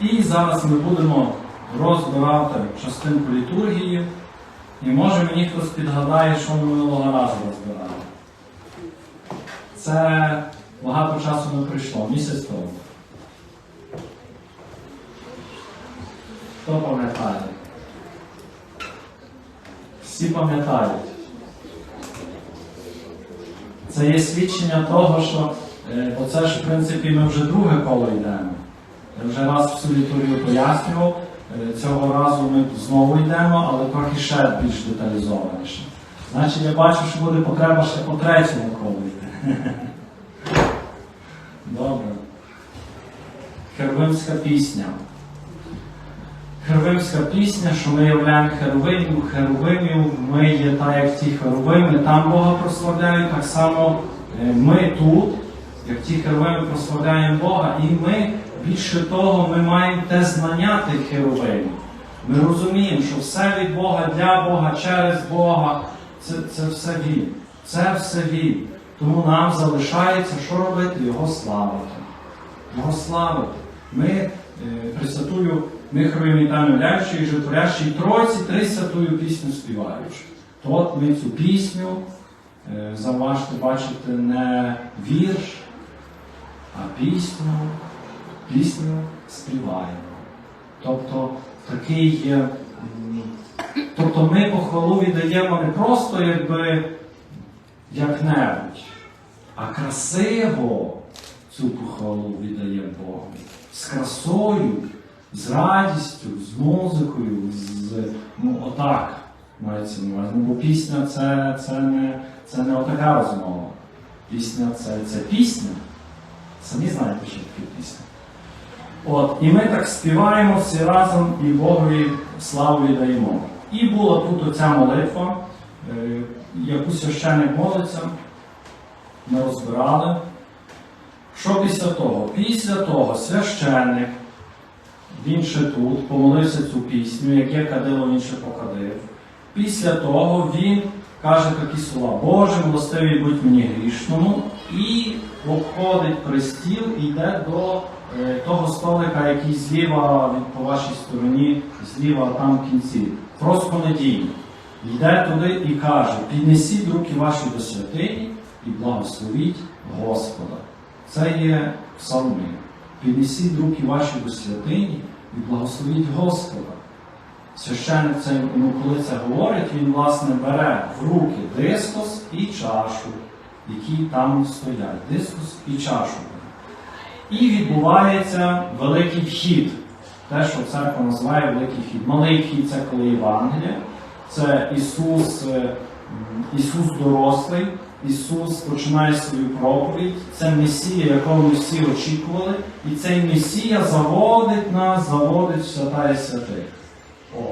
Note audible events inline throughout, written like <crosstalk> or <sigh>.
І зараз ми будемо розбирати частинку літургії. І може мені хтось підгадає, що ми минулого разу розбирали. Це багато часу не прийшло, місяць тому. Хто пам'ятає? Всі пам'ятають. Це є свідчення того, що е, оце ж, в принципі, ми вже друге коло йдемо. Я вже раз всю літургію пояснював. Е, Цього разу ми знову йдемо, але трохи ще більш деталізованіше. Значить, я бачу, що буде потреба ще по третьому колу йти. <laughs> Добре. Херувимська пісня. Херувимська пісня, що ми являємо херувимів, херувимів, ми є так, як ті херувими, там Бога прославляють, так само е, ми тут, як ті херувими прославляємо Бога, і ми більше того, ми маємо те знання тих херувимів. Ми розуміємо, що все від Бога, для Бога, через Бога, це, це все Він. Це все Він. Тому нам залишається, що робити? Його славити. Його славити. Ми е, присвятую, ми хровим вітаємо і житворящій тройці три святую пісню співаючи. То от ми цю пісню, е, заважте бачите, не вірш, а пісню, пісню співаємо. Тобто такий. Тобто ми похвалу віддаємо не просто якби як-небудь, а красиво цю похвалу віддає Богу. З красою, з радістю, з музикою, з ну отак мається на увазі. Ну, бо пісня це, це, не, це не отака розмова. Пісня це, це пісня. Самі знаєте, що таке пісня. От, і ми так співаємо всі разом і Богові славу віддаємо. І була тут оця молитва, е, яку священник молиться, ми розбирали. Що після того? Після того священник, він ще тут, помолився цю пісню, яке кадило він ще покадив. Після того він каже такі слова, Боже, милостивий будь мені грішному, і обходить пристіл і йде до того столика, який зліва від по вашій стороні, зліва там в кінці. Просконедійно. Йде туди і каже: піднесіть руки ваші до святині і благословіть Господа. Це є псалми. Піднесіть руки ваші до святині і благословіть Господа. Священник це, ну, коли це говорить, він власне бере в руки дискос і чашу, які там стоять. Дискос і чашу. І відбувається великий вхід. Те, що церква називає великий вхід. Малий вхід це коли Євангеліє, це Ісус, е, Ісус дорослий, Ісус починає свою проповідь, це Месія, якого ми всі очікували, і цей Месія заводить нас, заводить свята і святих. О.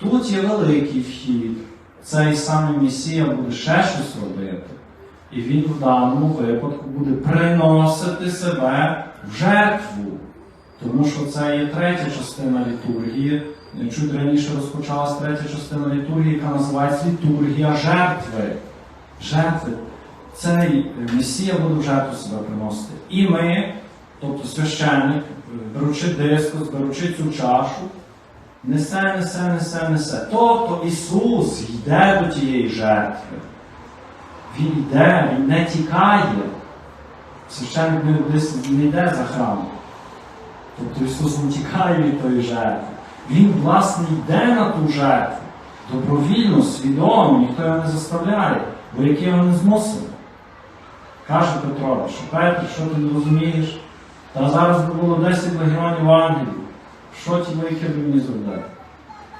Тут є великий вхід. Цей самий Месія буде ще щось робити. І він в даному випадку буде приносити себе в жертву. Тому що це є третя частина літургії. Чуть раніше розпочалась третя частина літургії, яка називається літургія жертви. Жертви. Цей Месія буде в жертву себе приносити. І ми, тобто священник, беручи дискус, беручи цю чашу, несе, несе, несе, несе. Тобто Ісус йде до тієї жертви. Він йде, він не тікає. Священник не, йде за храм. Тобто Ісус не тікає від тої жертви. Він, власне, йде на ту жертву. Добровільно, свідомо, ніхто його не заставляє, бо яке його не змусив. Каже Петро, що Петр, що ти не розумієш? Та зараз би було 10 легіонів в Англії. Що ті великі мені зробити?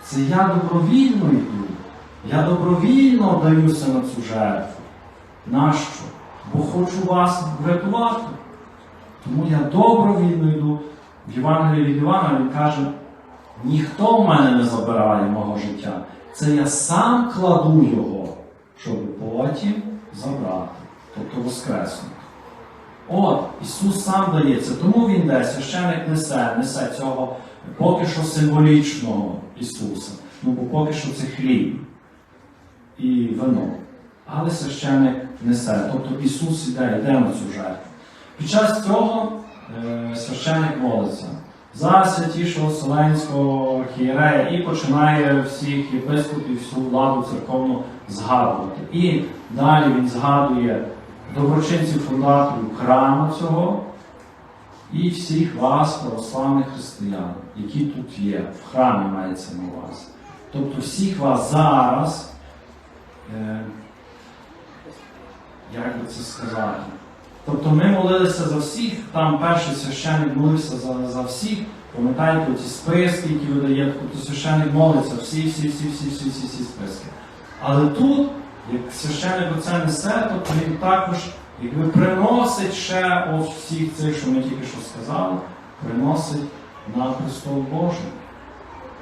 Це я добровільно йду. Я добровільно даюся на цю жертву. Нащо? Бо хочу вас врятувати. Тому я добровільно йду. В Євангелії від Івана він каже, ніхто в мене не забирає мого життя. Це я сам кладу його, щоб потім забрати, тобто воскреснути. От, Ісус сам дається, тому Він де священик несе, несе цього поки що символічного Ісуса. Ну, бо поки що це хліб і вино. Але священик несе. Тобто Ісус іде, йде на цю жертву. Під час цього е, священик молиться за святішого Вселенського архієрея і починає всіх єпископів, всю владу церковну згадувати. І далі він згадує доброчинців фундаторів храму цього і всіх вас, православних християн, які тут є, в храмі мається на увазі. Тобто всіх вас зараз, е, як би це сказати, тобто ми молилися за всіх, там перший священник молився за, за всіх, пам'ятаєте ці списки, які ви даєте, тобто священник молиться, всі, всі, всі, всі, всі, всі, всі списки. Але тут, як священник оце несе, то він також якби приносить ще от всіх цих, що ми тільки що сказали, приносить на престол Божий.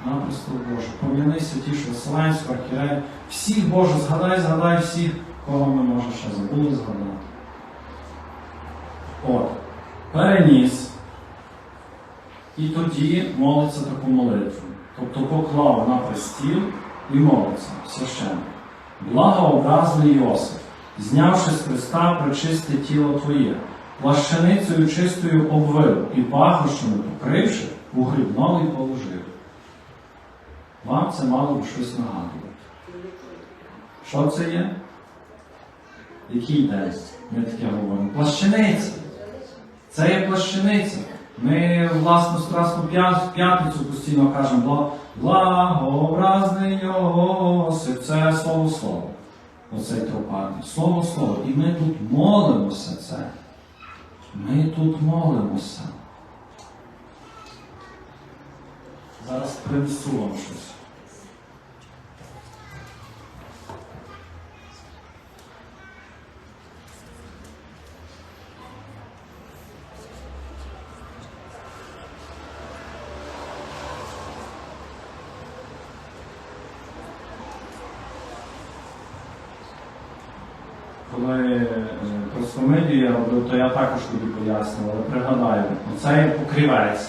На престол Божий. Пом'яни святішого Вселенського, архірея. Всіх Боже, згадай, згадай всіх, кого ми може ще забули згадати. От, переніс. І тоді молиться таку молитву. Тобто поклав на престіл і молиться священник. Благообразний Йосиф, знявши з Христа причисте тіло Твоє, плащаницею чистою обвив і пахощами покривши, у гріб новий положив. Вам це мало б щось нагадувати. Що це є? Який день? Ми таке говоримо. Плащаниця. Це є плащаниця. Ми, власне, Страсну п'ятницю постійно кажемо «Бла- благообразний Йосип. Це слово слово. Оцей тропарний. Слово слово. І ми тут молимося це. Ми тут молимося. Зараз принесу вам щось. Коли е, просвомидію я робив, то я також тобі пояснював, але пригадаю, оце є покрівець.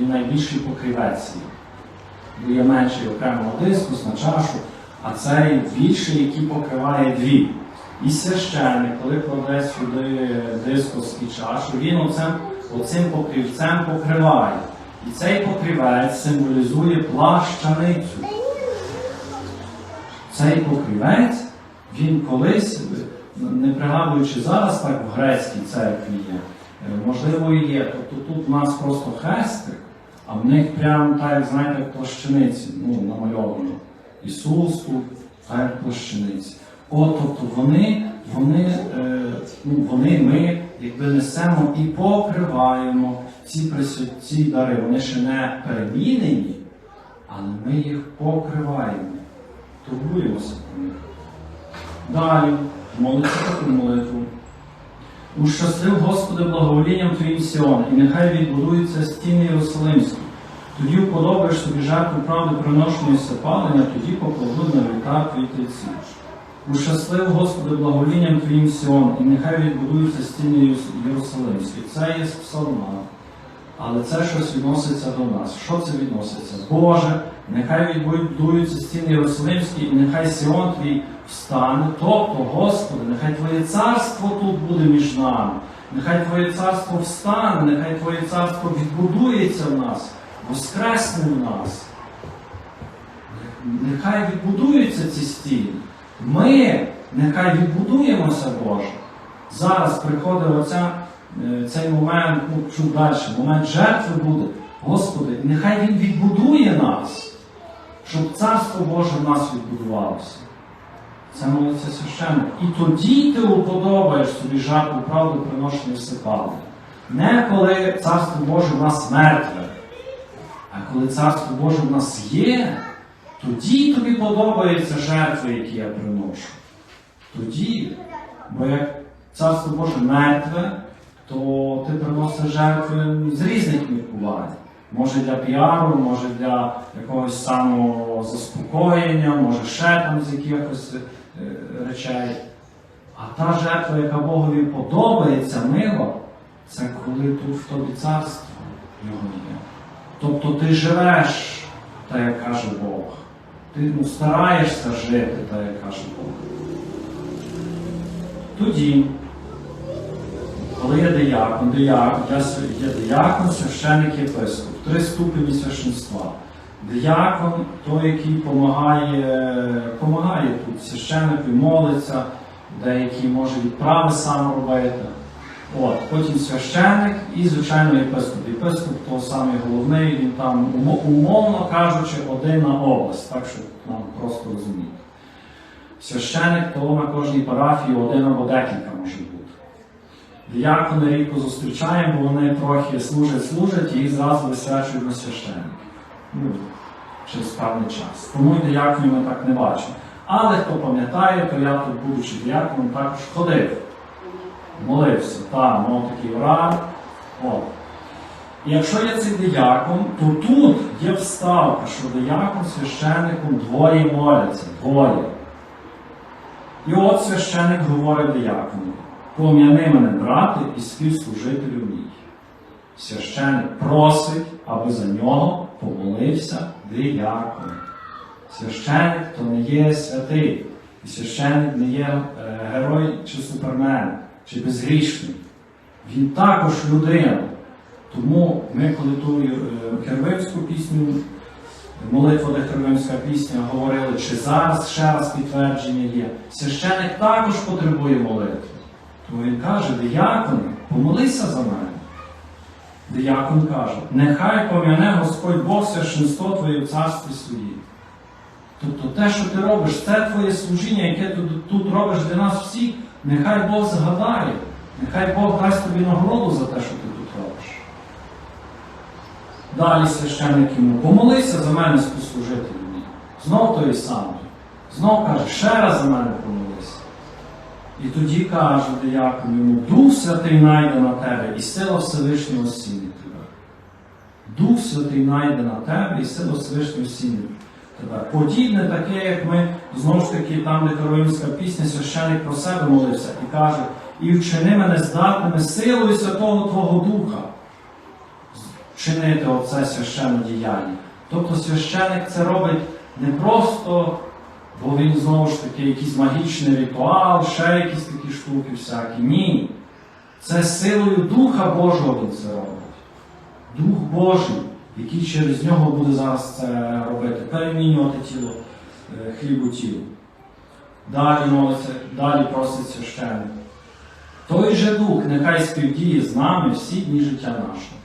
Він найбільший покрівець. Є менший окремого дискус на чашу, а цей більший, який покриває дві. І священник, коли кладе сюди дискус і чашу, він оцим, оцим покрівцем покриває. І цей покрівець символізує плащаницю. Цей покрівець, він колись, не пригадуючи зараз, так в грецькій церкві є, е, можливо і є. Тобто тут у нас просто хрестик, а в них прямо так, знаєте, як плащаниці, ну, намальовано. Ісус тут, так як плащаниці. От, тобто вони, вони, е, ну, вони ми якби несемо і покриваємо ці, присвя- ці дари. Вони ще не перемінені, але ми їх покриваємо. Турбуємося про них. Далі, молиться таку молитву. Ущаслив Господи благоволінням Твоїм Сіон, і нехай відбудуються стіни Єрусалимські. Тоді уподобаєш собі жертву правди приношення і тоді покладуть на віка твої тельці. Ущаслив Господи благоволінням Твоїм Сіон, і нехай відбудуються стіни Єрусалимські. Це є псалма. Але це щось відноситься до нас. Що це відноситься? Боже, нехай відбудуються стіни Єрусалимські, і нехай Сіон твій встане. Тобто, Господи, нехай Твоє царство тут буде між нами. Нехай Твоє царство встане, нехай Твоє царство відбудується в нас, воскресне в нас. Нехай відбудуються ці стіни. Ми нехай відбудуємося, Боже. Зараз приходить оця, е, цей момент, ну чуть далі, момент жертви буде. Господи, нехай Він відбудує нас, щоб Царство Боже в нас відбудувалося. Це молиться священник. І тоді ти уподобаєш собі жертву правду приношення всепалення. Не коли Царство Боже в нас мертве, а коли Царство Боже в нас є, тоді тобі подобаються жертви, які я приношу. Тоді, бо як Царство Боже мертве, то ти приносиш жертви з різних міркувань. Може для піару, може для якогось самозаспокоєння, може ще там з якихось е, речей. А та жертва, яка Богові подобається мило, це коли тут в тобі царство його є. Тобто ти живеш, так як каже Бог. Ти ну, стараєшся жити, так як каже Бог. Тоді, коли є диякон, диякон, я, є диякон, священик єпископ. Три ступені священства. Диякон, той, який помагає, помагає тут священнику, молиться, деякі може відправи сам робити. От, потім священник і, звичайно, єпископ. Єпископ то самий головний, він там, умовно кажучи, один на область, так щоб нам просто розуміти. Священник то на кожній парафії один або декілька може бути. Діякони рідко зустрічаємо, бо вони трохи служать, служать і зразу висвячують на священник. Ну, через певний час. Тому і діяконів ми так не бачимо. Але хто пам'ятає, то я тут, будучи діяконом, також ходив молився, там, мав такий рад. От. І якщо є цей диякон, то тут є вставка, що диякон священником двоє моляться, двоє. І от священник говорить диякону, пом'яни мене, брате, і співслужителю мій. Священник просить, аби за нього помолився диякон. Священник то не є святий, і священник не є е, герой чи супермен, чи безгрішний. Він також людина. Тому ми, коли ту е, Хервимську пісню, молитва де Хервимська пісня, говорили, чи зараз ще раз підтвердження є. Священник також потребує молитви. Тому він каже, диякони, помолися за мене. Диякон каже, нехай пом'яне Господь Бог священство Твоє в царстві своїм. Тобто те, що ти робиш, це твоє служіння, яке ти тут робиш для нас всіх, нехай Бог згадає, нехай Бог дасть тобі нагороду за те, що ти тут робиш. Далі священник йому, помолися за мене спослужителю мій. Знов той самий. Знов каже, ще раз за мене помолися. І тоді каже диякон йому, Дух Святий найде на тебе, і сила Всевишнього сінить тебе. Дух Святий найде на тебе, і сила Всевишнього сінить тебе. Подібне таке, як ми знову ж таки, там, де Каролинська пісня, священник про себе молився і каже, і вчини мене здатними силою Святого Твого Духа чинити оце священне діяння. Тобто священник це робить не просто, він знову ж таки якийсь магічний ритуал, ще якісь такі штуки всякі. Ні. Це силою Духа Божого він це робить. Дух Божий, який через нього буде зараз це робити, перемінювати тіло, е, хліб у тіло. Далі молиться, далі просить священник. Той же Дух нехай співдіє з нами всі дні життя нашого.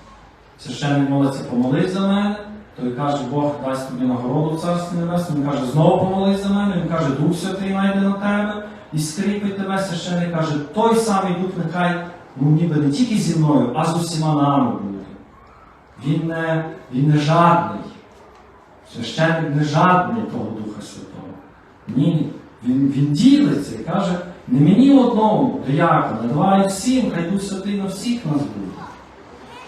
Священник молиться, помолись за мене, той каже, Бог дасть тобі нагороду в Царстві Небесному. Він каже, знову помолись за мене, він каже, Дух Святий найде на тебе і скріпить тебе. Священник каже, той самий Дух нехай ну, ніби не тільки зі мною, а з усіма нами буде. Він не, він не жадний. Священник не жадний того Духа Святого. Ні. Він, він ділиться і каже, не мені одному, диякону, давай всім, хай Дух Святий на всіх нас буде.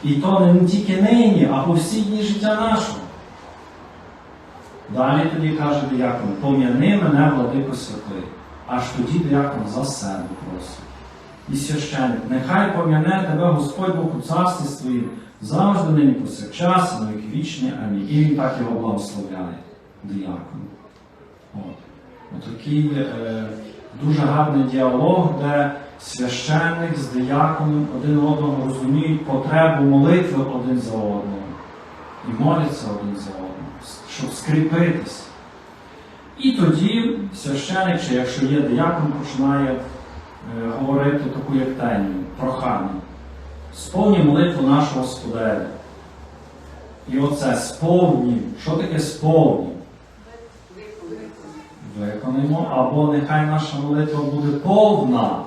І то не тільки нині, а по життя нашого. Далі тоді каже диякон, пом'яни мене, владико святий. Аж тоді диякон за себе просить. І священник, нехай пом'яне тебе Господь Бог у царстві своїм, завжди нині повсякчас, і на віки вічні. Амінь. І він так його благословляє, диякон. От. Отакий е, дуже гарний діалог, де священник з дияконом один одного розуміють потребу молитви один за одного. І моляться один за одного, щоб скріпитись. І тоді священник, чи якщо є диякон, починає е, говорити таку як теню, прохання. Сповні молитву нашого Господаря. І оце сповні. Що таке сповні? Виконаємо, або нехай наша молитва буде повна,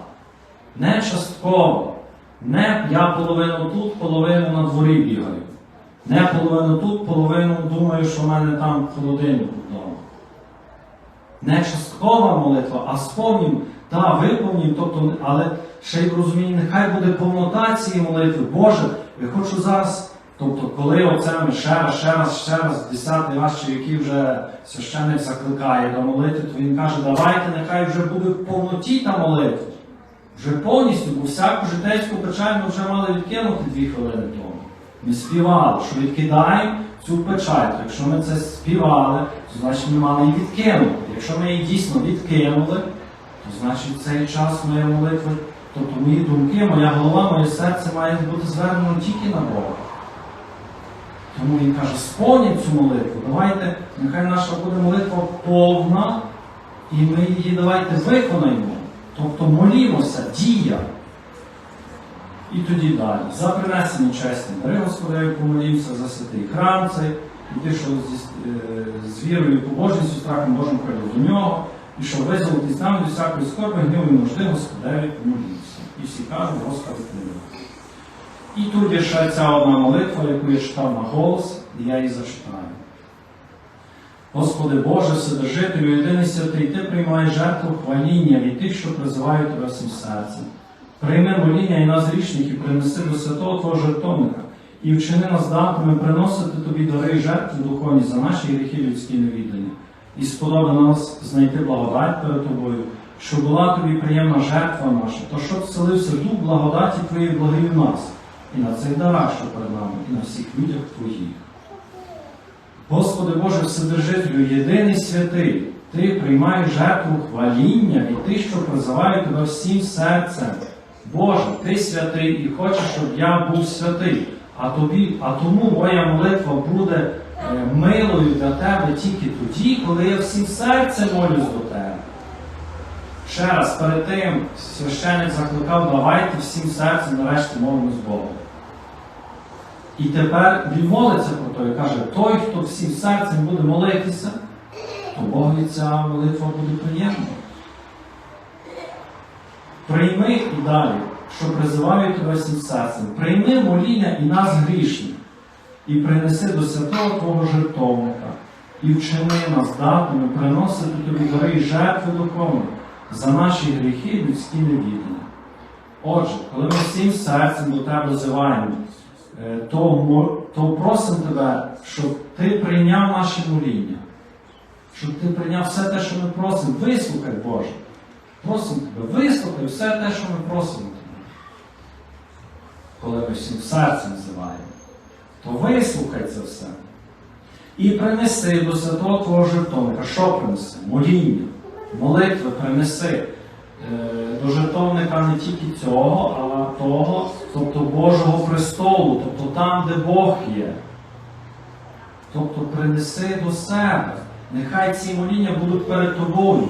не часткова. Не я половину тут, половину на дворі бігаю. Не половину тут, половину думаю, що в мене там холодильник вдома. Не часткова молитва, а сповнім, та виповнім, тобто, але ще й розумію, нехай буде повнота цієї молитви. Боже, я хочу зараз. Тобто, коли оце ще раз, ще раз, ще раз, десятий раз, чи який вже священник закликає до молитви, то він каже, давайте, нехай вже буде в повноті та молитва. Вже повністю, бо всяку житейську печаль ми вже мали відкинути дві хвилини. Ми співали, що відкидаємо цю печаль. Якщо ми це співали, то значить ми мали її відкинути. Якщо ми її дійсно відкинули, то значить цей час моєї молитви, тобто мої думки, моя голова, моє серце має бути звернено тільки на Бога. Тому він каже, сповніть цю молитву. Давайте, нехай наша буде молитва повна, і ми її давайте виконаємо. Тобто молімося, дія. І тоді далі. За принесені чесні дари Господеві помолімося, за святий храм цей, і ти, що е, з вірою і побожністю, страхом Божим прийде до нього, і що визволитись нам від всякої скорби, гніву і нужди Господеві помолімося. І всі кажуть, Господи, помилуй. І тут є ще ця одна молитва, яку я читав на голос, і я її зачитаю. Господи Боже, Вседержителю, єдиний святий, Ти приймаєш жертву хваління від тих, що призивають Тебе всім серцем. Прийми моління і нас грішних, і принеси до святого Твого жертовника, і вчини нас датами приносити Тобі дари і жертви духовні за наші гріхи людські невіддані. І сподоби нас знайти благодать перед Тобою, що була тобі приємна жертва наша, то щоб вселився дух благодаті Твоєї благи в нас, і на цих дарах, що перед нами, і на всіх людях Твоїх. Господи Боже, Вседержителю, єдиний святий, Ти приймаєш жертву хваління і ти, що призиває тебе всім серцем. Боже, Ти святий і хочеш, щоб я був святий. А, тобі, а тому моя молитва буде е, милою для тебе тільки тоді, коли я всім серцем молюсь до тебе. Ще раз, перед тим священник закликав, давайте всім серцем нарешті молимось Богу. І тепер він молиться про то і каже, той, хто всім серцем буде молитися, то Богові ця молитва буде приємна. Прийми і далі, що призиваю тебе всім серцем. Прийми моління і нас грішних, і принеси до святого Твого жертовника, і вчини нас датами приносити тобі дари й жертви духовні за наші гріхи людські невідання. Отже, коли ми всім серцем до тебе взиваємо, е, то, то просимо тебе, щоб ти прийняв наші моління, щоб ти прийняв все те, що ми просимо. Вислухай, Боже. Просимо тебе, вислухай все те, що ми просимо тебе. Коли ми всім серцем взиваємо, то вислухай це все. І принеси до святого Твого жертовника. Що принеси? Моління, молитви принеси. Е, До жертовника не тільки цього, а того, тобто Божого престолу, тобто там, де Бог є. Тобто принеси до себе. Нехай ці моління будуть перед тобою.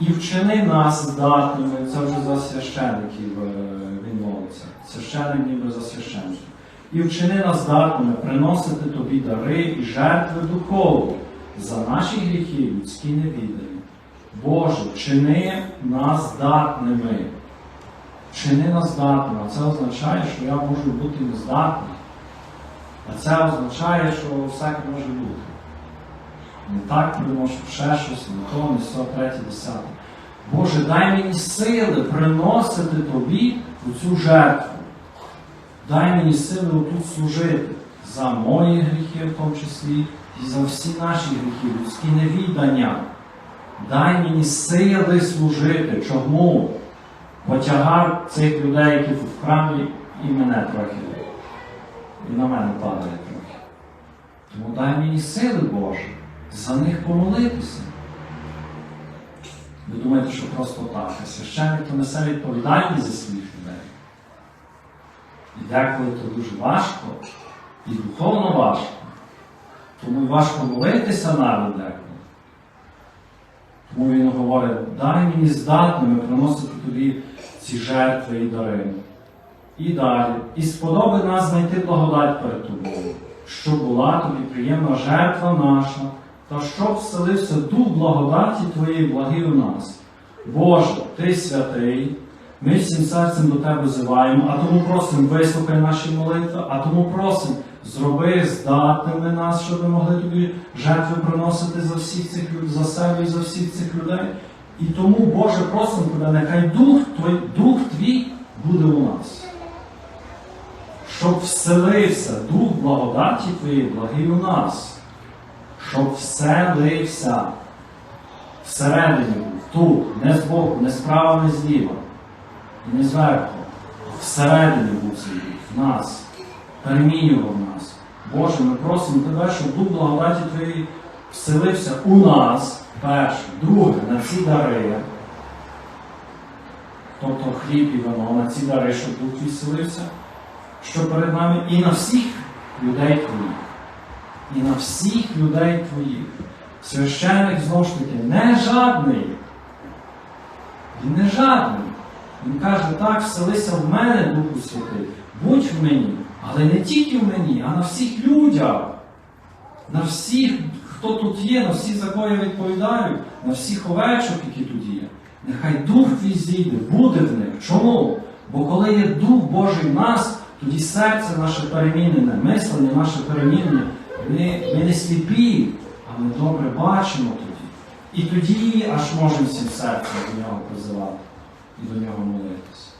І вчини нас здатними, це вже за священиків е, він молиться. Священик ніби за священство. І вчини нас здатними приносити тобі дари і жертви духовні за наші гріхи людські невідані. Боже, вчини нас здатними. Вчини нас здатними. А це означає, що я можу бути нездатним. А це означає, що всяке може бути. Не так щоб ще щось, не то, не все, третє, десяте. Боже, дай мені сили приносити тобі цю жертву. Дай мені сили отут служити за мої гріхи, в тому числі, і за всі наші гріхи, людські невідання. Дай мені сили служити. Чому? Бо тягар цих людей, які в храмі, і мене трохи. І на мене падає трохи. Тому дай мені сили Боже, за них помолитися. Ви думаєте, що просто так. А священник то несе відповідальність за своїх людей. І деколи то дуже важко, і духовно важко. Тому важко молитися навіть деколи. Тому він говорить, дай мені здатними приносити тобі ці жертви і дари. І далі. І сподоби нас знайти благодать перед тобою, щоб була тобі приємна жертва наша, та щоб вселився дух благодаті Твоєї благи у нас. Боже, Ти святий, ми всім серцем до Тебе зиваємо, а тому просимо, вислухай наші молитви, а тому просимо, зроби здатними нас, щоб ми могли тобі жертви приносити за всіх цих люд- за себе і за всіх цих людей. І тому, Боже, просимо тебе, нехай дух твій, дух твій буде у нас. Щоб вселився дух благодаті Твоєї, благий у нас, щоб вселився всередині, тут, не збоку, не справа, не зліва, і не зверху. Всередині був дух, в нас, перемінював нас. Боже, ми просимо Тебе, щоб дух благодаті Твоєї вселився у нас, перше, друге, на ці дари. Тобто хліб і вино, на ці дари, щоб дух твій вселився. що перед нами і на всіх людей твоїх. І на всіх людей твоїх. Священник знову ж таки не жадний. Він не жадний. Він каже, так, вселися в мене, Духу Святий, будь в мені, але не тільки в мені, а на всіх людях. На всіх, хто тут є, на всіх, за кого відповідаю, на всіх овечок, які тут є. Нехай Дух твій зійде, буде в них. Чому? Бо коли є Дух Божий в нас, тоді серце наше перемінене, мислення наше перемінене. Ми, ми не сліпі, а ми добре бачимо тоді. І тоді аж можемо всім серцем до нього призивати і до нього молитися.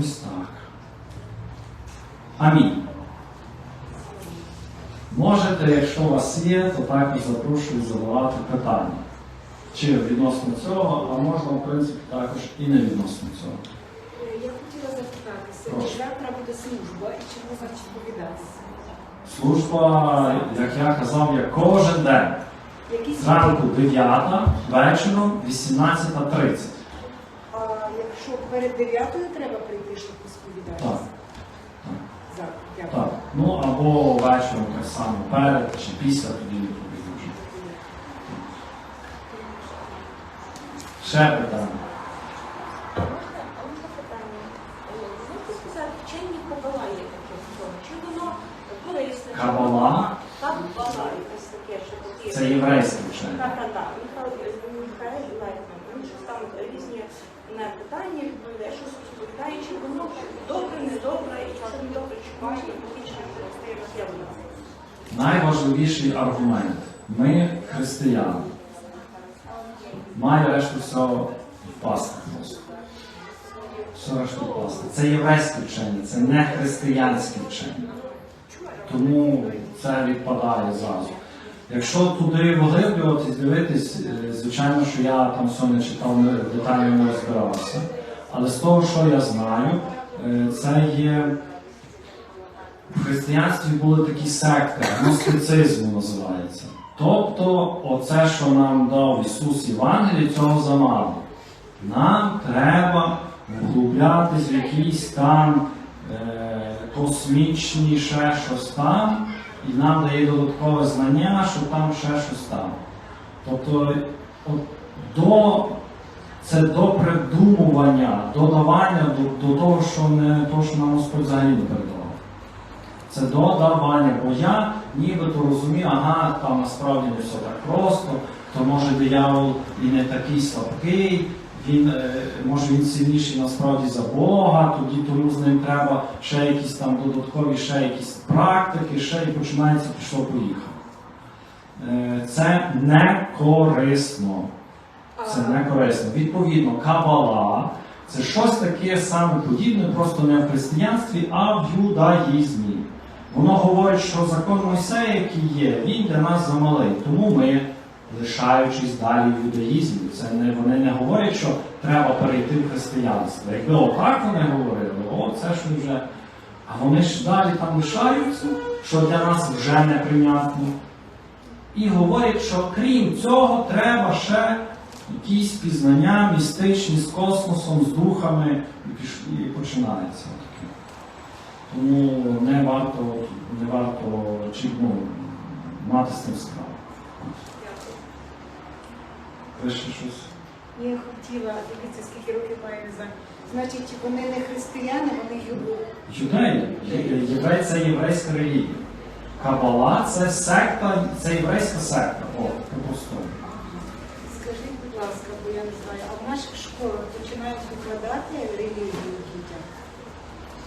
Ось так. Амінь. Можете, якщо у вас є, то також запрошую задавати питання. Чи відносно цього, а можна, в принципі, також і не відносно цього. Я хотіла запитатися, завтра буде служба і чи можна сповідатися? Служба, як я казав, є кожен день. Зранку 9, вечором 18.30. А якщо перед дев'ятою треба прийти, щоб посповідатися? Так. Так. Так. Ну або вечором так само перед чи після тоді не вже. Ще питання. А можна, а можна питання? Е, Можете сказати, вчені кабала є таке в цьому? Чи воно корисне? чи Кабала? воно- Кабала якесь таке, що таке. Це єврейське вчення. Так, так, так. Михайло Михайло Лайтман. Він щось там різні на питання відповідає, щось розповідає, чи воно добре, недобре, і якщо не добре, чи важко, логічно, стає роз'явлено. Найважливіший аргумент. Ми християни. Має решту всього впасти просто. Все решту впасти. Це єврейське вчення, це не християнське вчення. Тому це відпадає зразу. Якщо туди поглиблюватись, дивитись, е, звичайно, що я там читав не- детально не розбирався. Але з того, що я знаю, е, це є в християнстві були такі секти, гностицизму називається. Тобто, оце, що нам дав Ісус Євангелії, цього замало. Нам треба вглублятись в якісь там е, космічні щось там, і нам дає додаткове знання, що там ще щось там. Тобто, от, до, це до придумування, додавання до, до того, що не того, що нам Господь взагалі не передавав. Це додавання, бо я нібито розумію, ага, там насправді не все так просто, то може диявол і не такий слабкий, він, е, може він сильніший насправді за Бога, тоді тому з ним треба ще якісь там додаткові, ще якісь практики, ще і починається пішло поїхало. Е, Це не корисно. Це не корисно. Відповідно, кабала це щось таке саме подібне, просто не в християнстві, а в юдаїзмі. Воно говорить, що закон Мойсея, який є, він для нас замалий. Тому ми, лишаючись далі в юдаїзмі, це не, вони не говорять, що треба перейти в християнство. Якби отак вони говорили, о, це ж вже. А вони ж далі там лишаються, що для нас вже неприйнятно. І говорять, що крім цього, треба ще якісь пізнання містичні з космосом, з духами, і, починається. Тому не варто, не варто чи, ну, мати з цим справу. Ви ще щось? Я хотіла, дивіться, скільки років не знаю. Значить, вони не християни, вони юду. Юдеї, Є- це єврейська релігія. Кабала це секта, це єврейська секта. О, по-простому. Скажіть, будь ласка, бо я не знаю, а в наших школах починають викладати релігію дітям?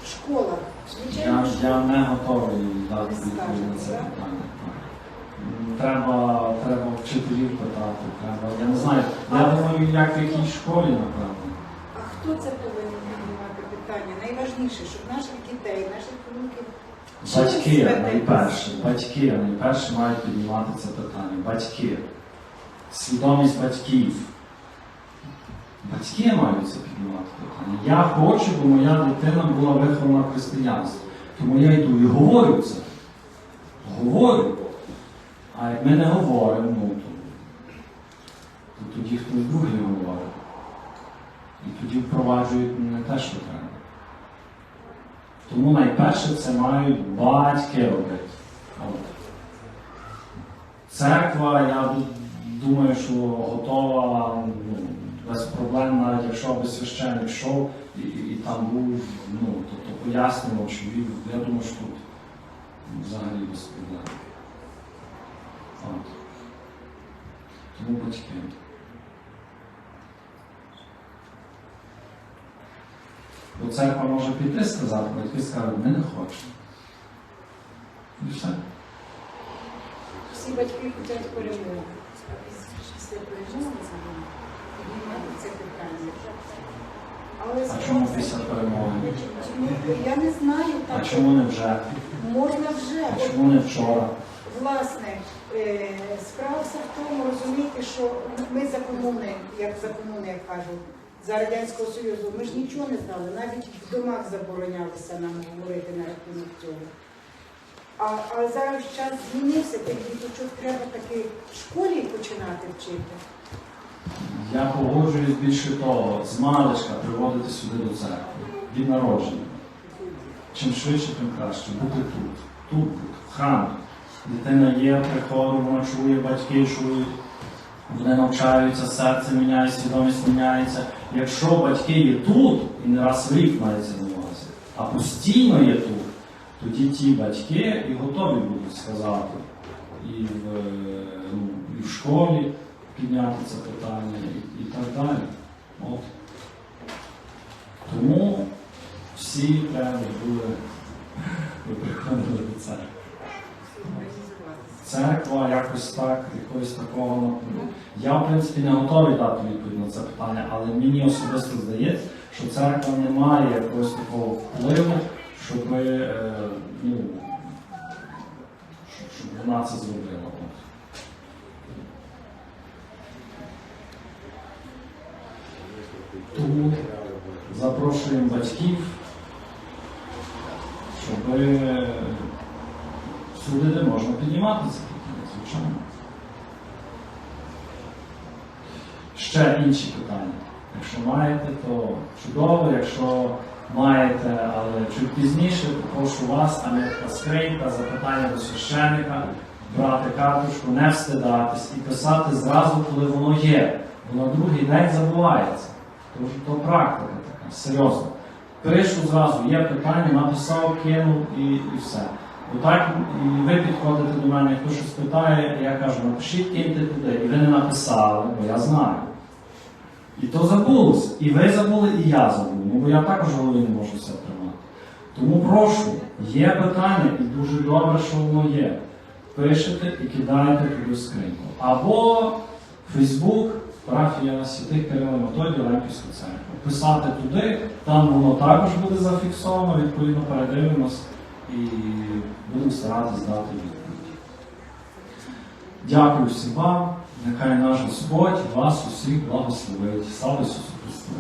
В школах. Звичайно, Я, я не готовий дати Не відповідь на це так? питання. Треба, треба вчителів питати. Треба. Я не знаю. Я думаю, як в якій школі, напевно. А хто це повинен піднімати питання? Найважніше, щоб наших дітей, наших внуків Батьки найперше, батьки найперше мають піднімати це питання. Батьки. Свідомість батьків. Батьки мають це піднімати питання. Я хочу, бо моя дитина була вихована в християнстві. Тому я йду і говорю це. Говорю. А як ми не говоримо, ну, то, то тоді хтось другий говорить. І тоді впроваджують не те, що треба. Тому найперше це мають батьки робити. Церква, я думаю, що готова ну, без проблем, навіть якщо би священник йшов і, і, і там був, ну, тобто пояснював, що я думаю, що тут взагалі без проблем. От. Тому батьки. Бо церква може піти сказати, батьки скажуть, ми не хочемо. І все. Всі батьки хочуть перемоги. Після перемоги піднімати це питання. Але А чому після перемоги? Я не знаю, Так. А чому не вже? можна вже. А чому не вчора? Власне, е, справа вся в тому, розумієте, що ми за комуни, як за комуни, як кажуть, за Радянського Союзу, ми ж нічого не знали, навіть в домах заборонялося нам говорити на рахунок цього. А, а зараз час змінився, тих діточок треба таки в школі починати вчити. Я погоджуюсь більше того, з маличка приводити сюди до церкви, від народження. Чим швидше, тим краще. Бути тут, тут бути, в храмі. Дитина є, приходить, вона чує, батьки чують, вони навчаються, серце міняється, свідомість міняється. Якщо батьки є тут, і не раз в рік мається на а постійно є тут, тоді ті батьки і готові будуть сказати і в, ну, і в школі підняти це питання і, і так далі. От. Тому всі треба були ви приходили до церкви. Церква якось так, якогось такого. ну, Я, в принципі, не готовий дати відповідь на це питання, але мені особисто здається, що церква не має якогось такого впливу, щоб, е, ну, щоб вона це зробила. Тому запрошуємо батьків, щоб всюди, де можна піднімати це питання, звичайно. Ще інші питання. Якщо маєте, то чудово, якщо маєте, але чуть пізніше, прошу вас, там є така скринька, запитання до священника, брати карточку, не встидатись і писати зразу, коли воно є. Бо на другий день забувається. Тому то практика така, серйозно. Пишу зразу, є питання, написав, кинув і, і все. Отак і ви підходите до мене, хто щось питає, я кажу, напишіть, киньте туди. І ви не написали, бо я знаю. І то забулось. І ви забули, і я забув. Ну, бо я також голові не можу все тримати. Тому прошу, є питання, і дуже добре, що воно є. Пишете і кидаєте туди скриньку. Або Фейсбук, парафія святих Кирила Методія Лемківської церкви. Писати туди, там воно також буде зафіксовано, відповідно передивимось і будемо старатися дати відповідь. Дякую всім вам. Нехай наш Господь вас усіх благословить. Слава Ісусу Христу!